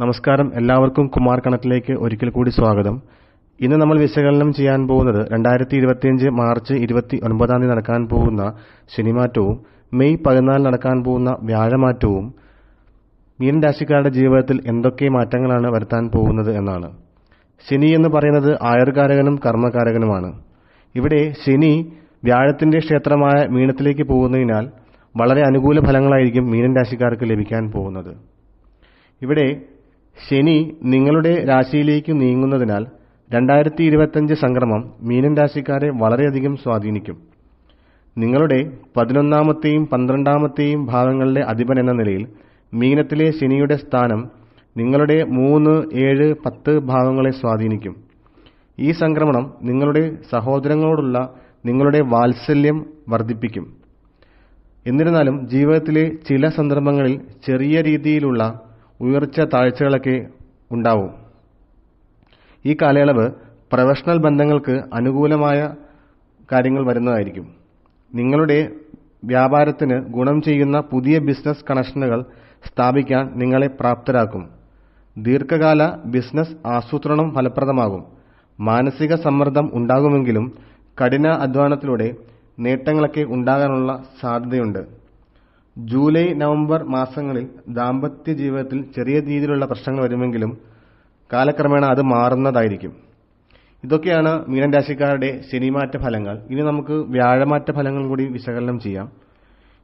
നമസ്കാരം. എല്ലാവർക്കും കുമാർ കണക്കിലേക്ക് ഒരിക്കൽ കൂടി സ്വാഗതം. ഇന്ന് നമ്മൾ വിശകലനം ചെയ്യാൻ പോകുന്നത് രണ്ടായിരത്തി ഇരുപത്തിയഞ്ച് മാർച്ച് ഇരുപത്തി ഒൻപതാം തീയതി നടക്കാൻ പോകുന്ന ശനിമാറ്റവും മെയ് പതിനാലിന് നടക്കാൻ പോകുന്ന വ്യാഴമാറ്റവും മീൻ രാശിക്കാരുടെ ജീവിതത്തിൽ എന്തൊക്കെ മാറ്റങ്ങളാണ് വരുത്താൻ പോകുന്നത് എന്നാണ്. ശനി എന്ന് പറയുന്നത് ആയുർകാരകനും കർമ്മകാരകനുമാണ്. ഇവിടെ ശനി വ്യാഴത്തിന്റെ ക്ഷേത്രമായ മീനത്തിലേക്ക് പോകുന്നതിനാൽ വളരെ അനുകൂല ഫലങ്ങളായിരിക്കും മീനൻ രാശിക്കാർക്ക് ലഭിക്കാൻ പോകുന്നത്. ഇവിടെ ശനി നിങ്ങളുടെ രാശിയിലേക്ക് നീങ്ങുന്നതിനാൽ രണ്ടായിരത്തി ഇരുപത്തഞ്ച് സംക്രമം മീനൻ രാശിക്കാരെ വളരെയധികം സ്വാധീനിക്കും. നിങ്ങളുടെ പതിനൊന്നാമത്തെയും പന്ത്രണ്ടാമത്തെയും ഭാവങ്ങളുടെ അധിപൻ എന്ന നിലയിൽ മീനത്തിലെ ശനിയുടെ സ്ഥാനം നിങ്ങളുടെ മൂന്ന് ഏഴ് പത്ത് ഭാവങ്ങളെ സ്വാധീനിക്കും. ഈ സംക്രമണം നിങ്ങളുടെ സഹോദരങ്ങളോടുള്ള നിങ്ങളുടെ വാത്സല്യം വർദ്ധിപ്പിക്കും. എന്നിരുന്നാലും ജീവിതത്തിലെ ചില സന്ദർഭങ്ങളിൽ ചെറിയ രീതിയിലുള്ള ഉയർച്ച താഴ്ചകളൊക്കെ ഉണ്ടാവും. ഈ കാലയളവ് പ്രൊഫഷണൽ ബന്ധങ്ങൾക്ക് അനുകൂലമായ കാര്യങ്ങൾ വരുന്നതായിരിക്കും. നിങ്ങളുടെ വ്യാപാരത്തിന് ഗുണം ചെയ്യുന്ന പുതിയ ബിസിനസ് കണക്ഷനുകൾ സ്ഥാപിക്കാൻ നിങ്ങളെ പ്രാപ്തരാക്കും. ദീർഘകാല ബിസിനസ് ആസൂത്രണം ഫലപ്രദമാകും. മാനസിക സമ്മർദ്ദം ഉണ്ടാകുമെങ്കിലും കഠിന അധ്വാനത്തിലൂടെ നേട്ടങ്ങളൊക്കെ ഉണ്ടാകാനുള്ള സാധ്യതയുണ്ട്. ജൂലൈ നവംബർ മാസങ്ങളിൽ ദാമ്പത്യ ജീവിതത്തിൽ ചെറിയ രീതിയിലുള്ള പ്രശ്നങ്ങൾ വരുമെങ്കിലും കാലക്രമേണ അത് മാറുന്നതായിരിക്കും. ഇതൊക്കെയാണ് മീനൻ രാശിക്കാരുടെ ശനിമാറ്റ ഫലങ്ങൾ. ഇനി നമുക്ക് വ്യാഴമാറ്റ ഫലങ്ങൾ കൂടി വിശകലനം ചെയ്യാം.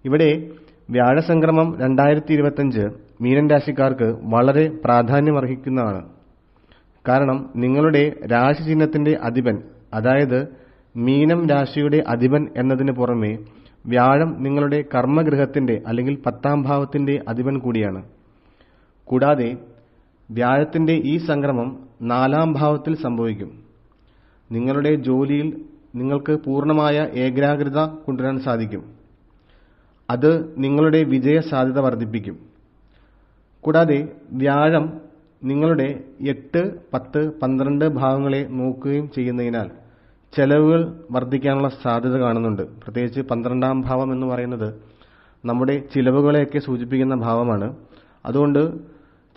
ഇവിടെ വ്യാഴസംക്രമം രണ്ടായിരത്തി ഇരുപത്തഞ്ച് മീനൻ രാശിക്കാർക്ക് വളരെ പ്രാധാന്യമർഹിക്കുന്നതാണ്. കാരണം നിങ്ങളുടെ രാശി ചിഹ്നത്തിന്റെ അധിപൻ അതായത് മീനം രാശിയുടെ അധിപൻ എന്നതിന് പുറമെ വ്യാഴം നിങ്ങളുടെ കർമ്മഗൃഹത്തിന്റെ അല്ലെങ്കിൽ പത്താം ഭാവത്തിന്റെ അധിപൻ കൂടിയാണ്. കൂടാതെ വ്യാഴത്തിന്റെ ഈ സംക്രമം നാലാം ഭാവത്തിൽ സംഭവിക്കും. നിങ്ങളുടെ ജോലിയിൽ നിങ്ങൾക്ക് പൂർണമായ ഏകാഗ്രത കൊണ്ടുവരാൻ സാധിക്കും. അത് നിങ്ങളുടെ വിജയ സാധ്യത വർദ്ധിപ്പിക്കും. കൂടാതെ വ്യാഴം നിങ്ങളുടെ എട്ട് പത്ത് പന്ത്രണ്ട് ഭാവങ്ങളെ നോക്കുകയും ചെയ്യുന്നതിനാൽ ചെലവുകൾ വർദ്ധിക്കാനുള്ള സാധ്യത കാണുന്നുണ്ട്. പ്രത്യേകിച്ച് പന്ത്രണ്ടാം ഭാവം എന്ന് പറയുന്നത് നമ്മുടെ ചിലവുകളെയൊക്കെ സൂചിപ്പിക്കുന്ന ഭാവമാണ്. അതുകൊണ്ട്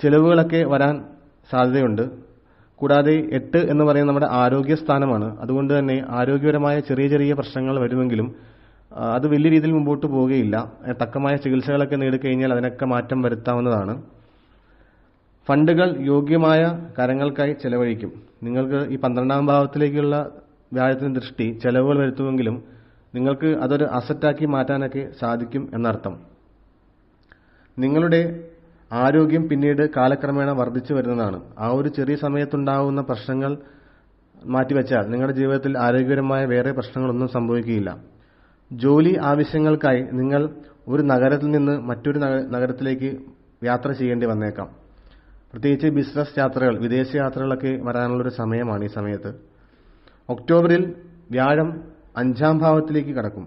ചിലവുകളൊക്കെ വരാൻ സാധ്യതയുണ്ട്. കൂടാതെ എട്ട് എന്ന് പറയുന്നത് നമ്മുടെ ആരോഗ്യ സ്ഥാനമാണ് അതുകൊണ്ട് തന്നെ ആരോഗ്യപരമായ ചെറിയ ചെറിയ പ്രശ്നങ്ങൾ വരുമെങ്കിലും അത് വലിയ രീതിയിൽ മുമ്പോട്ട് പോവുകയില്ല. തക്കമായ ചികിത്സകളൊക്കെ നേടിക്കഴിഞ്ഞാൽ അതിനൊക്കെ മാറ്റം വരുത്താവുന്നതാണ്. ഫണ്ടുകൾ യോഗ്യമായ കരങ്ങൾക്കായി ചെലവഴിക്കും. നിങ്ങൾക്ക് ഈ പന്ത്രണ്ടാം ഭാവത്തിലേക്കുള്ള വ്യാഴത്തിന് ദൃഷ്ടി ചെലവുകൾ വരുത്തുമെങ്കിലും നിങ്ങൾക്ക് അതൊരു അസറ്റാക്കി മാറ്റാനൊക്കെ സാധിക്കും എന്നർത്ഥം. നിങ്ങളുടെ ആരോഗ്യം പിന്നീട് കാലക്രമേണ വർദ്ധിച്ചു വരുന്നതാണ്. ആ ഒരു ചെറിയ സമയത്തുണ്ടാകുന്ന പ്രശ്നങ്ങൾ മാറ്റിവെച്ചാൽ നിങ്ങളുടെ ജീവിതത്തിൽ ആരോഗ്യപരമായ വേറെ പ്രശ്നങ്ങളൊന്നും സംഭവിക്കുകയില്ല. ജോലി ആവശ്യങ്ങൾക്കായി നിങ്ങൾ ഒരു നഗരത്തിൽ നിന്ന് മറ്റൊരു നഗരത്തിലേക്ക് യാത്ര ചെയ്യേണ്ടി വന്നേക്കാം. പ്രത്യേകിച്ച് ബിസിനസ് യാത്രകൾ വിദേശ യാത്രകളൊക്കെ വരാനുള്ള ഒരു സമയമാണ് ഈ സമയത്ത്. ഒക്ടോബറിൽ വ്യാഴം അഞ്ചാം ഭാവത്തിലേക്ക് കടക്കും.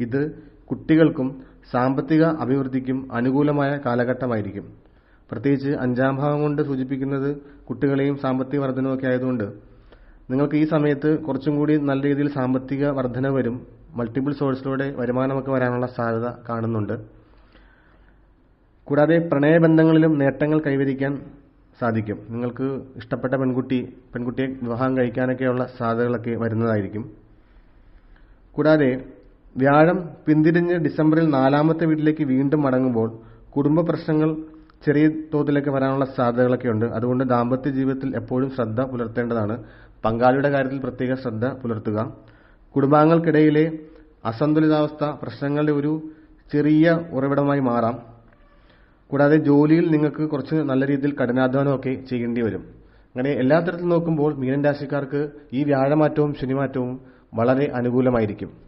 ഇത് കുട്ടികൾക്കും സാമ്പത്തിക അഭിവൃദ്ധിക്കും അനുകൂലമായ കാലഘട്ടമായിരിക്കും. പ്രത്യേകിച്ച് അഞ്ചാം ഭാവം കൊണ്ട് സൂചിപ്പിക്കുന്നത് കുട്ടികളെയും സാമ്പത്തിക വർധനമൊക്കെ ആയതുകൊണ്ട്. നിങ്ങൾക്ക് ഈ സമയത്ത് കുറച്ചും കൂടി നല്ല രീതിയിൽ സാമ്പത്തിക വർധന വരും. മൾട്ടിപ്പിൾ സോഴ്സിലൂടെ വരുമാനമൊക്കെ വരാനുള്ള സാധ്യത കാണുന്നുണ്ട്. കൂടാതെ പ്രണയബന്ധങ്ങളിലും നേട്ടങ്ങൾ കൈവരിക്കാൻ സാധിക്കും. നിങ്ങൾക്ക് ഇഷ്ടപ്പെട്ട പെൺകുട്ടി പെൺകുട്ടിയെ വിവാഹം കഴിക്കാനൊക്കെയുള്ള സാധ്യതകളൊക്കെ വരുന്നതായിരിക്കും. കൂടാതെ വ്യാഴം പിന്തിരിഞ്ഞ് ഡിസംബറിൽ നാലാമത്തെ വീട്ടിലേക്ക് വീണ്ടും മടങ്ങുമ്പോൾ കുടുംബ പ്രശ്നങ്ങൾ ചെറിയ തോതിലേക്ക് വരാനുള്ള സാധ്യതകളൊക്കെ ഉണ്ട്. അതുകൊണ്ട് ദാമ്പത്യ ജീവിതത്തിൽ എപ്പോഴും ശ്രദ്ധ പുലർത്തേണ്ടതാണ്. പങ്കാളിയുടെ കാര്യത്തിൽ പ്രത്യേക ശ്രദ്ധ പുലർത്തുക. കുടുംബാംഗങ്ങൾക്കിടയിലെ അസന്തുലിതാവസ്ഥ പ്രശ്നങ്ങളുടെ ഒരു ചെറിയ ഉറവിടമായി മാറാം. കൂടാതെ ജോലിയിൽ നിങ്ങൾക്ക് കുറച്ച് നല്ല രീതിയിൽ കഠിനാധ്വാനമൊക്കെ ചെയ്യേണ്ടി വരും. അങ്ങനെ എല്ലാ തരത്തിൽ നോക്കുമ്പോൾ മീനൻ രാശിക്കാർക്ക് ഈ വ്യാഴമാറ്റവും ശനിമാറ്റവും വളരെ അനുകൂലമായിരിക്കും.